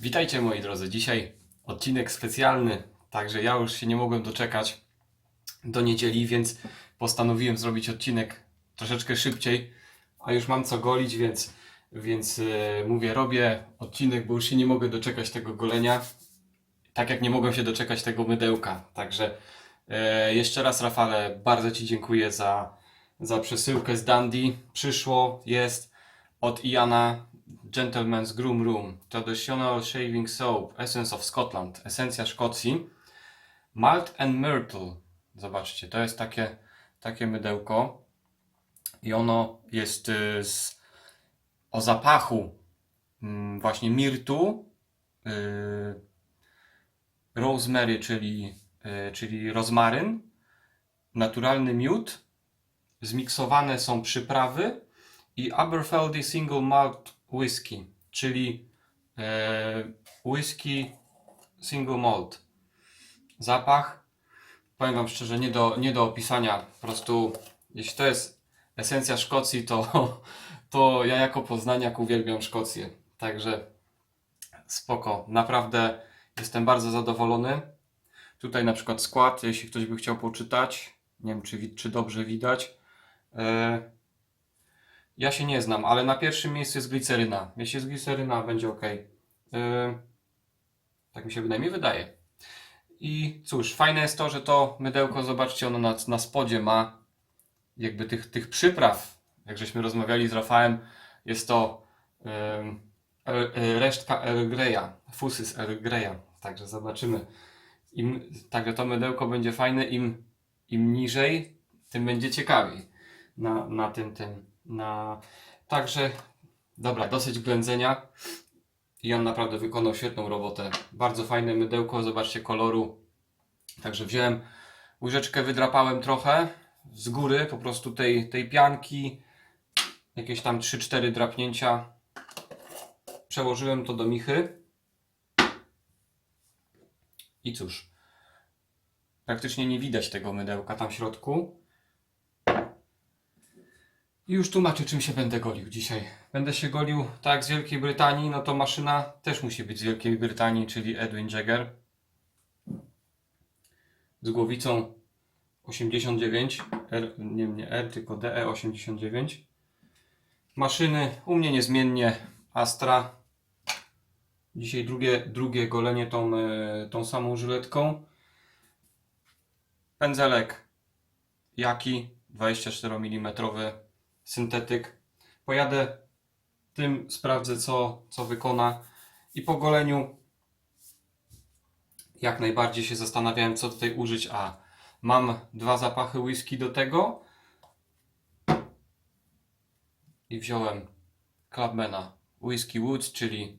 Witajcie moi drodzy. Dzisiaj odcinek specjalny, także ja już się nie mogłem doczekać do niedzieli, więc postanowiłem zrobić odcinek troszeczkę szybciej, a już mam co golić, więc, więc e, mówię, robię odcinek, bo już się nie mogę doczekać tego golenia, tak jak nie mogłem się doczekać tego mydełka. Także e, jeszcze raz Rafale, bardzo Ci dziękuję za, za przesyłkę z Dandy. Przyszło, jest od Iana Gentleman's Groom Room, Traditional Shaving Soap, Essence of Scotland, esencja Szkocji, Malt and Myrtle. Zobaczcie, to jest takie, takie mydełko i ono jest y, z, o zapachu mm, właśnie mirtu, y, rosemary, czyli, y, czyli rozmaryn, naturalny miód, zmiksowane są przyprawy i Aberfeldy Single Malt Whisky, czyli e, whisky single malt. Zapach, powiem Wam szczerze, nie do, nie do opisania. Po prostu, jeśli to jest esencja Szkocji, to, to ja jako poznaniak uwielbiam Szkocję. Także spoko. Naprawdę jestem bardzo zadowolony. Tutaj na przykład skład, jeśli ktoś by chciał poczytać. Nie wiem, czy, czy dobrze widać. E, ja się nie znam, ale na pierwszym miejscu jest gliceryna. Jeśli jest gliceryna, będzie ok. tak mi się wydaje. I cóż, fajne jest to, że to mydełko, zobaczcie, ono na, na spodzie ma jakby tych, tych przypraw. Jak żeśmy rozmawiali z Rafałem, jest to El- e, resztka Earl Greya, fusy z Earl Greya. Także zobaczymy. Im, także to mydełko będzie fajne, im, im niżej, tym będzie ciekawiej na, na tym, tym, na... Także, dobra, dosyć ględzenia i on naprawdę wykonał świetną robotę. Bardzo fajne mydełko, zobaczcie koloru. Także wziąłem łyżeczkę, wydrapałem trochę z góry, po prostu tej, tej pianki, jakieś tam 3-4 drapnięcia. Przełożyłem to do michy. I cóż, praktycznie nie widać tego mydełka tam w środku. Już tłumaczę, czym się będę golił dzisiaj. Będę się golił tak z Wielkiej Brytanii, no to maszyna też musi być z Wielkiej Brytanii, czyli Edwin Jagger. Z głowicą 89, R, nie, nie R, tylko DE 89. Maszyny u mnie niezmiennie Astra. Dzisiaj drugie, drugie golenie tą, e, tą samą żyletką. Pędzelek Jaki 24 mm syntetyk. Pojadę tym, sprawdzę co, co wykona. I po goleniu jak najbardziej się zastanawiałem co tutaj użyć, a mam dwa zapachy whisky do tego. I wziąłem Clubmana Whisky Woods, czyli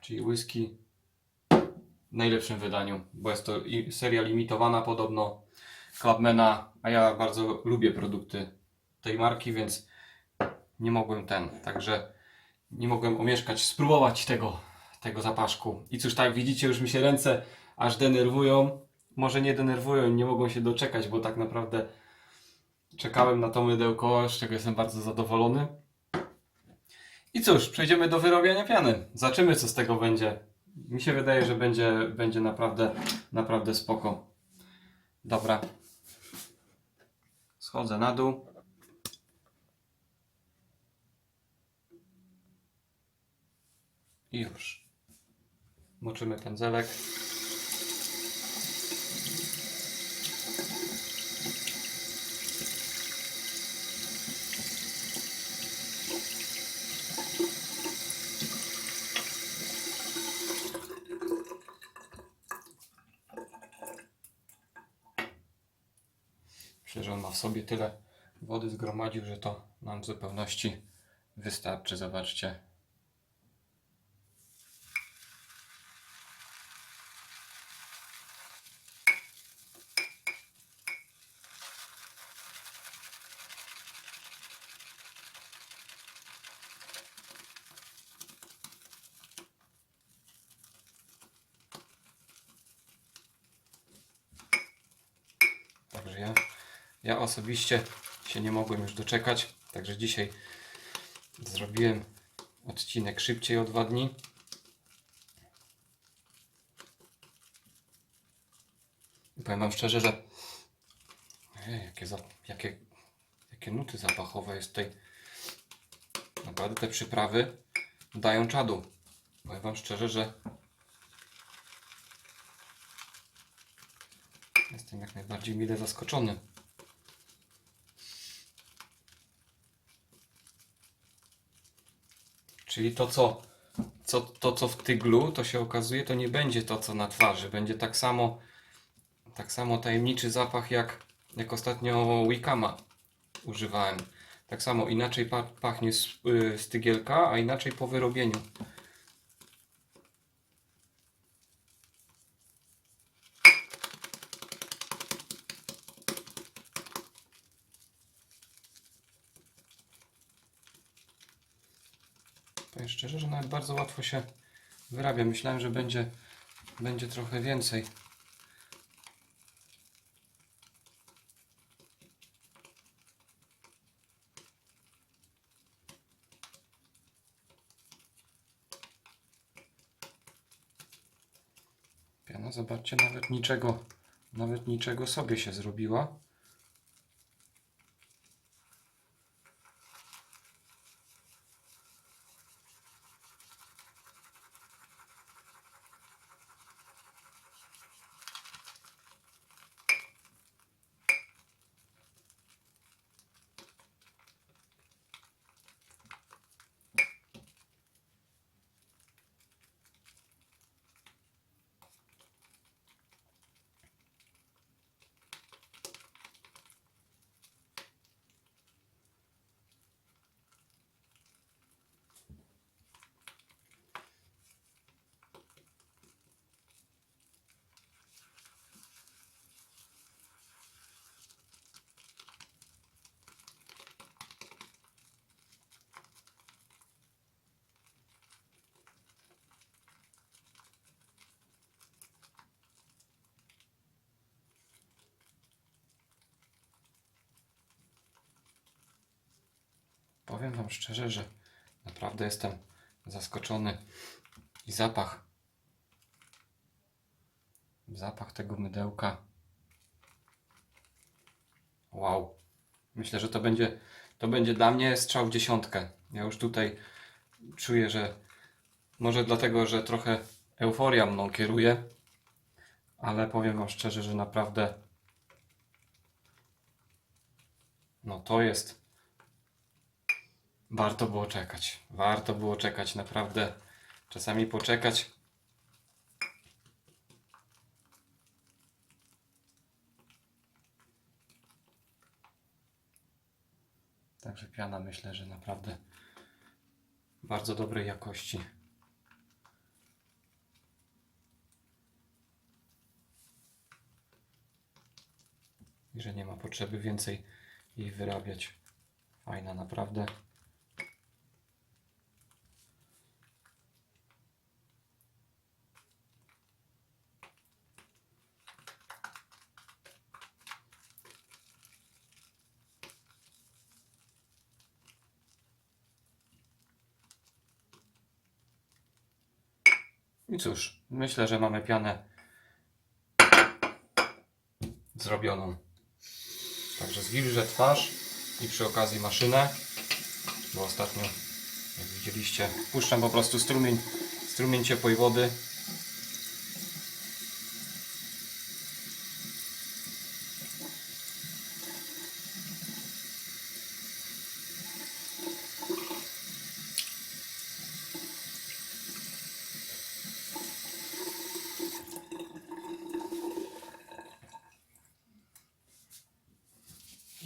czyli whisky w najlepszym wydaniu, bo jest to seria limitowana podobno Clubmana, a ja bardzo lubię produkty tej marki, więc nie mogłem ten, także nie mogłem omieszkać spróbować tego, tego zapaszku. I cóż, tak widzicie, już mi się ręce aż denerwują. Może nie denerwują, nie mogą się doczekać, bo tak naprawdę czekałem na to mydełko, z czego jestem bardzo zadowolony. I cóż, przejdziemy do wyrobiania piany. Zobaczymy, co z tego będzie. Mi się wydaje, że będzie, będzie naprawdę, naprawdę spoko. Dobra. Schodzę na dół. Już. Moczymy pędzelek. Myślę, że on ma w sobie tyle wody zgromadził, że to nam w zupełności wystarczy. Zobaczcie. Ja osobiście się nie mogłem już doczekać, także dzisiaj zrobiłem odcinek szybciej o dwa dni. I powiem Wam szczerze, że Ej, jakie, za... jakie, jakie nuty zapachowe jest tutaj. Naprawdę te przyprawy dają czadu. Powiem Wam szczerze, że jestem jak najbardziej mile zaskoczony. Czyli to co, co, to, co w tyglu, to się okazuje, to nie będzie to, co na twarzy. Będzie tak samo, tak samo tajemniczy zapach, jak, jak ostatnio Wikama używałem. Tak samo inaczej pa pachnie z, y, z tygielka, a inaczej po wyrobieniu. Powiem szczerze, że nawet bardzo łatwo się wyrabia. Myślałem, że będzie, będzie trochę więcej. Piana, zobaczcie, nawet niczego, nawet niczego sobie się zrobiła. Powiem Wam szczerze, że naprawdę jestem zaskoczony i zapach. Zapach tego mydełka. Wow. Myślę, że to będzie, to będzie dla mnie strzał w dziesiątkę. Ja już tutaj czuję, że może dlatego, że trochę euforia mną kieruje, ale powiem Wam szczerze, że naprawdę no to jest Warto było czekać. Warto było czekać, naprawdę. Czasami poczekać. Także piana myślę, że naprawdę bardzo dobrej jakości. I że nie ma potrzeby więcej jej wyrabiać. Fajna naprawdę. I cóż, myślę, że mamy pianę zrobioną. Także zwilżę twarz i przy okazji maszynę, bo ostatnio, jak widzieliście, puszczam po prostu strumień, strumień ciepłej wody.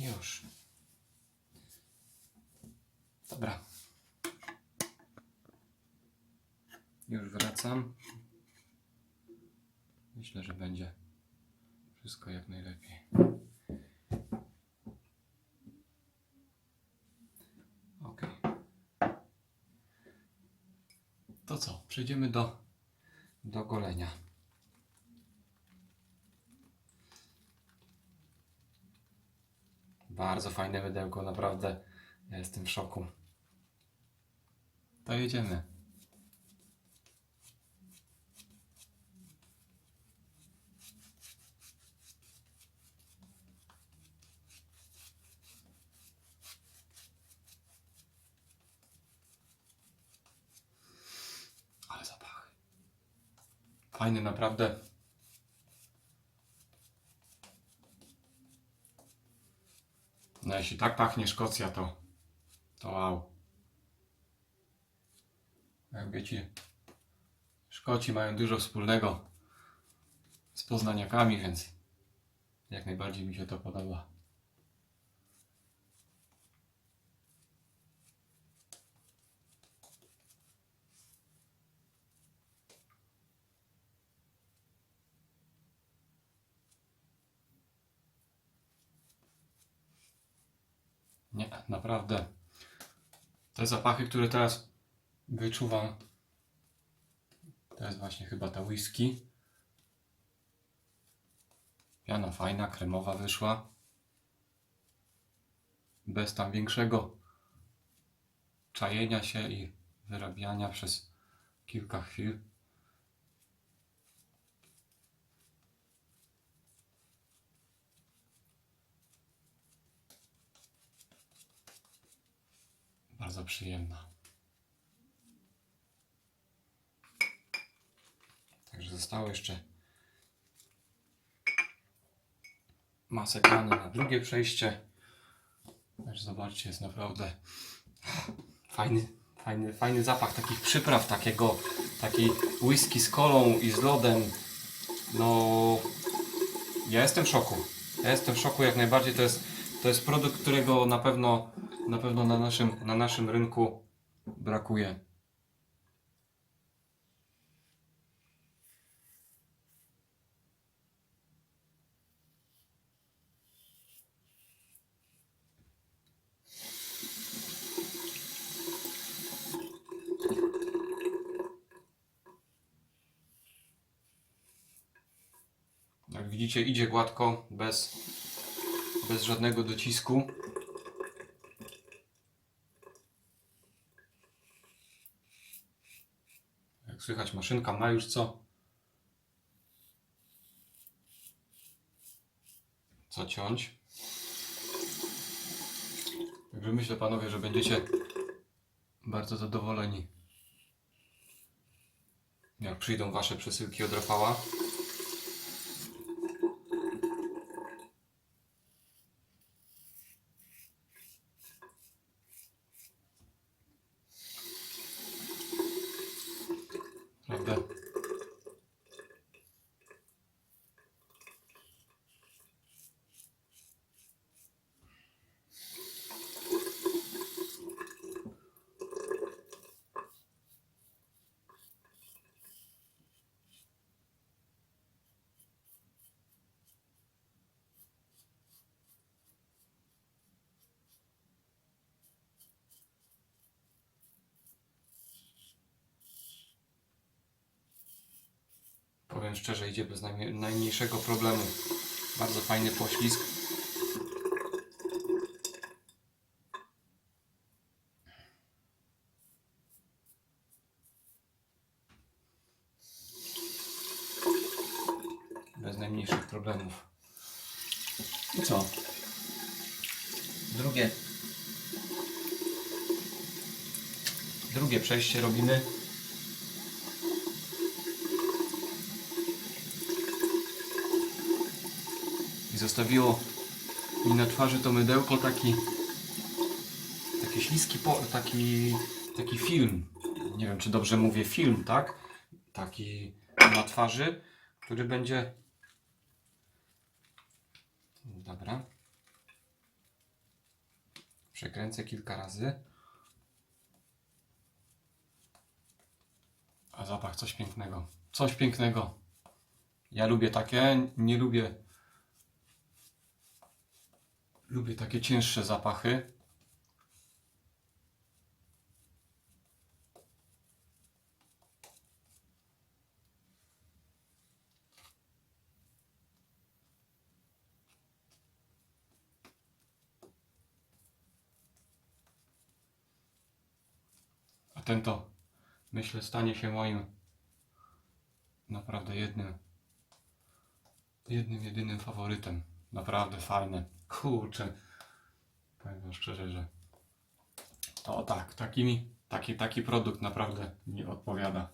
Już. Dobra. Już wracam. Myślę, że będzie wszystko jak najlepiej. Ok. To co? Przejdziemy do, do golenia. Bardzo fajne mydełko, naprawdę. Ja jestem w szoku. To jedziemy. Fajny naprawdę. No jeśli tak pachnie Szkocja, to to wow. Jak wiecie, Szkoci mają dużo wspólnego z poznaniakami, więc jak najbardziej mi się to podoba. Nie, naprawdę. Te zapachy, które teraz wyczuwam, to jest właśnie chyba ta whisky. Piana fajna, kremowa wyszła. Bez tam większego czajenia się i wyrabiania przez kilka chwil. Bardzo przyjemna. Także zostało jeszcze masę grany na drugie przejście. Też zobaczcie, jest naprawdę fajny, fajny, fajny zapach takich przypraw, takiego, takiej whisky z kolą i z lodem. No, ja jestem w szoku. Ja jestem w szoku jak najbardziej. To jest, to jest produkt, którego na pewno, na pewno na naszym, na naszym rynku brakuje. Jak widzicie, idzie gładko, bez, bez żadnego docisku. Słychać, maszynka ma już co. Co ciąć. Także myślę, panowie, że będziecie bardzo zadowoleni. Jak przyjdą wasze przesyłki od Rafała. Powiem szczerze, idzie bez najmniej- najmniejszego problemu. Bardzo fajny poślizg. Bez najmniejszych problemów. I co? Drugie. Drugie przejście robimy. i zostawiło mi na twarzy to mydełko taki taki śliski taki taki film. Nie wiem czy dobrze mówię film tak? Taki na twarzy który będzie dobra. Przekręcę kilka razy. A zapach coś pięknego. Coś pięknego. Ja lubię takie nie lubię Lubię takie cięższe zapachy. A ten to myślę stanie się moim naprawdę jednym jednym, jedynym faworytem. Naprawdę fajne. Kurczę. Tak powiem wam szczerze, że to tak, takimi, taki, taki produkt naprawdę nie odpowiada.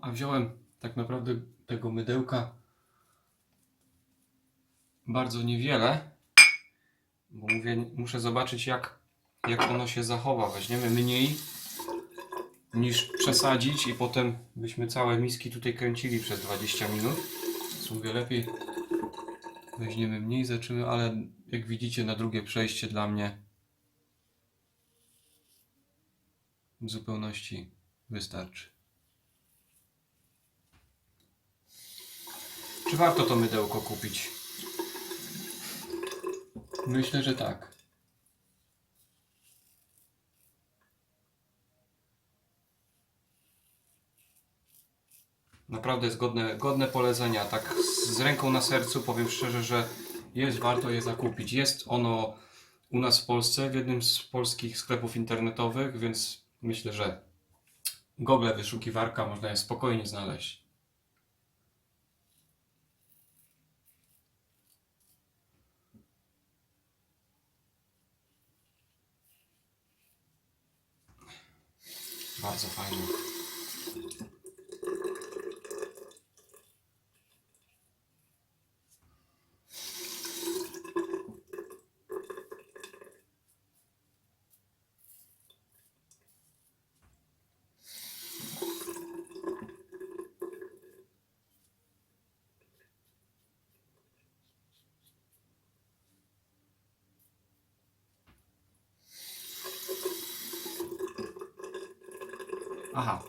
A wziąłem tak naprawdę tego mydełka bardzo niewiele, bo mówię, muszę zobaczyć jak jak ono się zachowa. Weźmiemy mniej niż przesadzić i potem byśmy całe miski tutaj kręcili przez 20 minut. Mówię, lepiej weźmiemy mniej, zaczymy, ale jak widzicie na drugie przejście dla mnie w zupełności wystarczy. Czy warto to mydełko kupić? Myślę, że tak. Naprawdę jest godne, godne polecenia. Tak z ręką na sercu powiem szczerze, że jest warto je zakupić. Jest ono u nas w Polsce w jednym z polskich sklepów internetowych, więc myślę, że Google wyszukiwarka można je spokojnie znaleźć. Bardzo fajnie. Aha,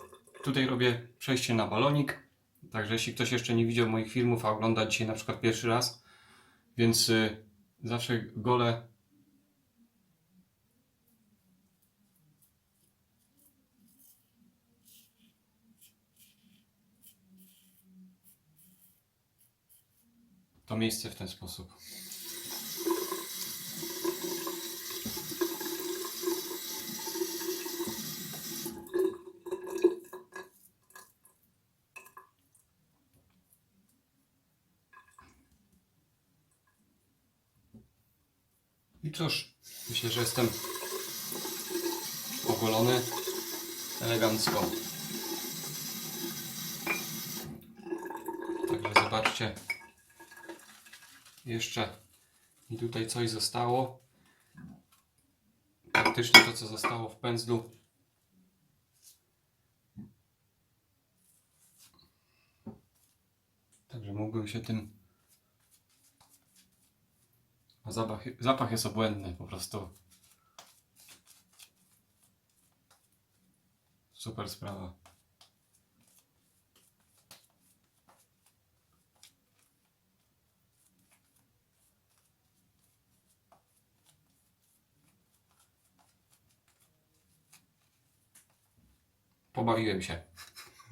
tutaj robię przejście na balonik. Także jeśli ktoś jeszcze nie widział moich filmów, a ogląda dzisiaj na przykład pierwszy raz, więc y, zawsze gole to miejsce w ten sposób. Cóż, myślę, że jestem ogolony elegancko. Także zobaczcie, jeszcze mi tutaj coś zostało. Praktycznie to, co zostało w pędzlu. Także mógłbym się tym zapach, zapach jest obłędny, po prostu. Super sprawa. Pobawiłem się.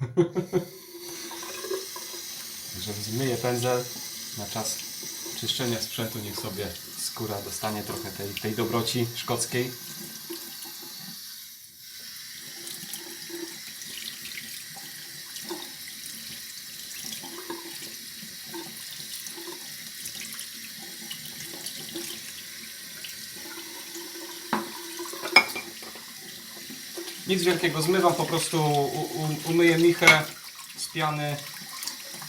Także zmyję pędzel na czas czyszczenia sprzętu. Niech sobie skóra dostanie trochę tej, tej dobroci szkockiej. Nic wielkiego, zmywam po prostu, umyję michę z piany,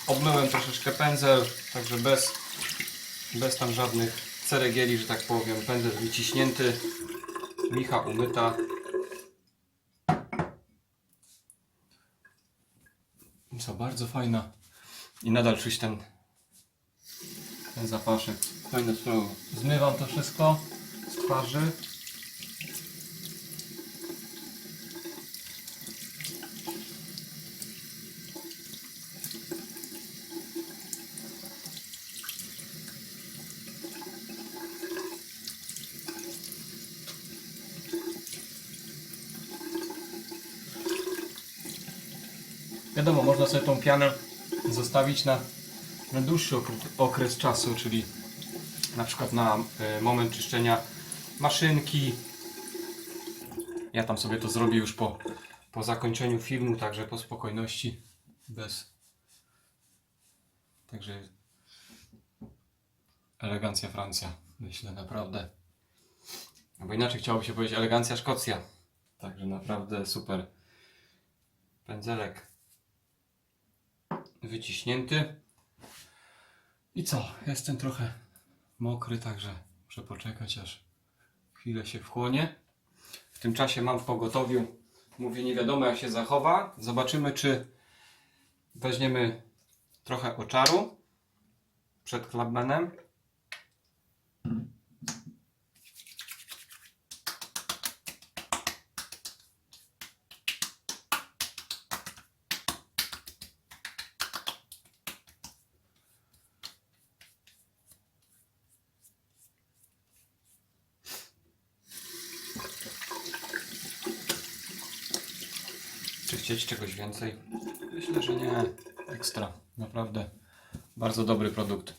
obmyłem troszeczkę pędzel, także bez, bez tam żadnych ceregieli, że tak powiem, pędzel wyciśnięty, micha umyta. Co, bardzo fajna i nadal czuć ten, ten zapaszek. Fajna sprawa. Zmywam to wszystko z twarzy. Wiadomo, można sobie tą pianę zostawić na, na dłuższy okres, czasu, czyli na przykład na e, moment czyszczenia maszynki. Ja tam sobie to zrobię już po, po zakończeniu filmu, także po spokojności, bez. Także elegancja Francja, myślę naprawdę. Bo inaczej chciałoby się powiedzieć elegancja Szkocja. Także naprawdę super. Pędzelek wyciśnięty. I co? Jestem trochę mokry, także muszę poczekać aż chwilę się wchłonie. W tym czasie mam w pogotowiu, mówię, nie wiadomo jak się zachowa. Zobaczymy, czy weźmiemy trochę oczaru przed klapmanem. Chcieć czegoś więcej? Myślę, że nie. Ekstra. Naprawdę bardzo dobry produkt.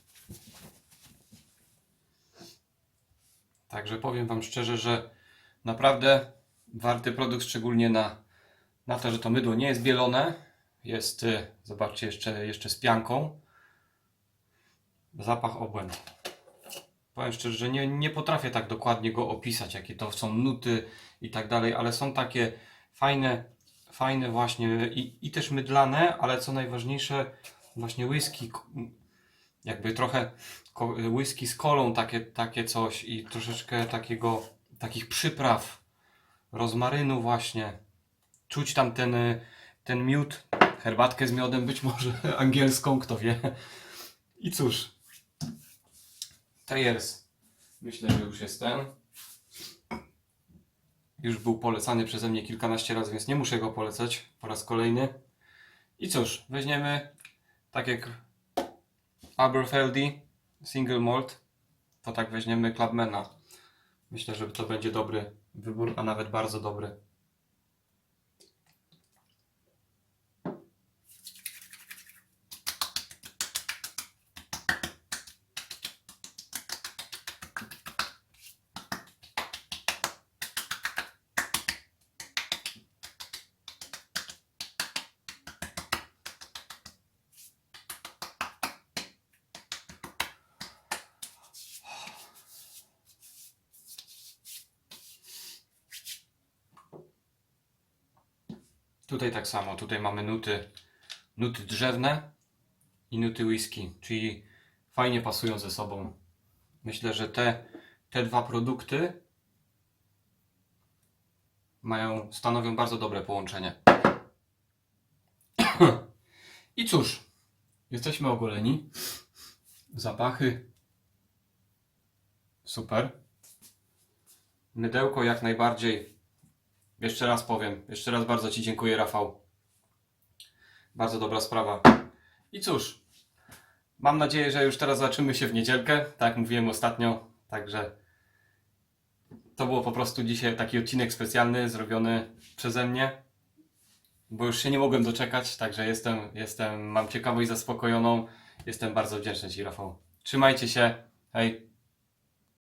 Także powiem Wam szczerze, że naprawdę warty produkt, szczególnie na, na to, że to mydło nie jest bielone. Jest, y, zobaczcie, jeszcze, jeszcze z pianką. Zapach obłęd. Powiem szczerze, że nie, nie potrafię tak dokładnie go opisać, jakie to są nuty i tak dalej, ale są takie fajne, fajne właśnie i, i też mydlane, ale co najważniejsze, właśnie whisky, jakby trochę whisky z kolą, takie, takie coś i troszeczkę takiego, takich przypraw, rozmarynu właśnie. Czuć tam ten, ten miód, herbatkę z miodem być może angielską, kto wie. I cóż, Tejers, myślę, że już jest ten. Już był polecany przeze mnie kilkanaście razy, więc nie muszę go polecać po raz kolejny. I cóż, weźmiemy tak jak Aberfeldy Single Malt, to tak weźmiemy Clubmana. Myślę, że to będzie dobry wybór, a nawet bardzo dobry. Tutaj tak samo, tutaj mamy nuty, nuty drzewne i nuty whisky, czyli fajnie pasują ze sobą. Myślę, że te, te dwa produkty mają, stanowią bardzo dobre połączenie. I cóż, jesteśmy ogoleni. Zapachy super. Mydełko jak najbardziej jeszcze raz powiem, jeszcze raz bardzo Ci dziękuję, Rafał. Bardzo dobra sprawa. I cóż, mam nadzieję, że już teraz zobaczymy się w niedzielkę, tak mówiłem ostatnio, także to było po prostu dzisiaj taki odcinek specjalny zrobiony przeze mnie, bo już się nie mogłem doczekać, także jestem, jestem, mam ciekawość zaspokojoną, jestem bardzo wdzięczny Ci, Rafał. Trzymajcie się, hej!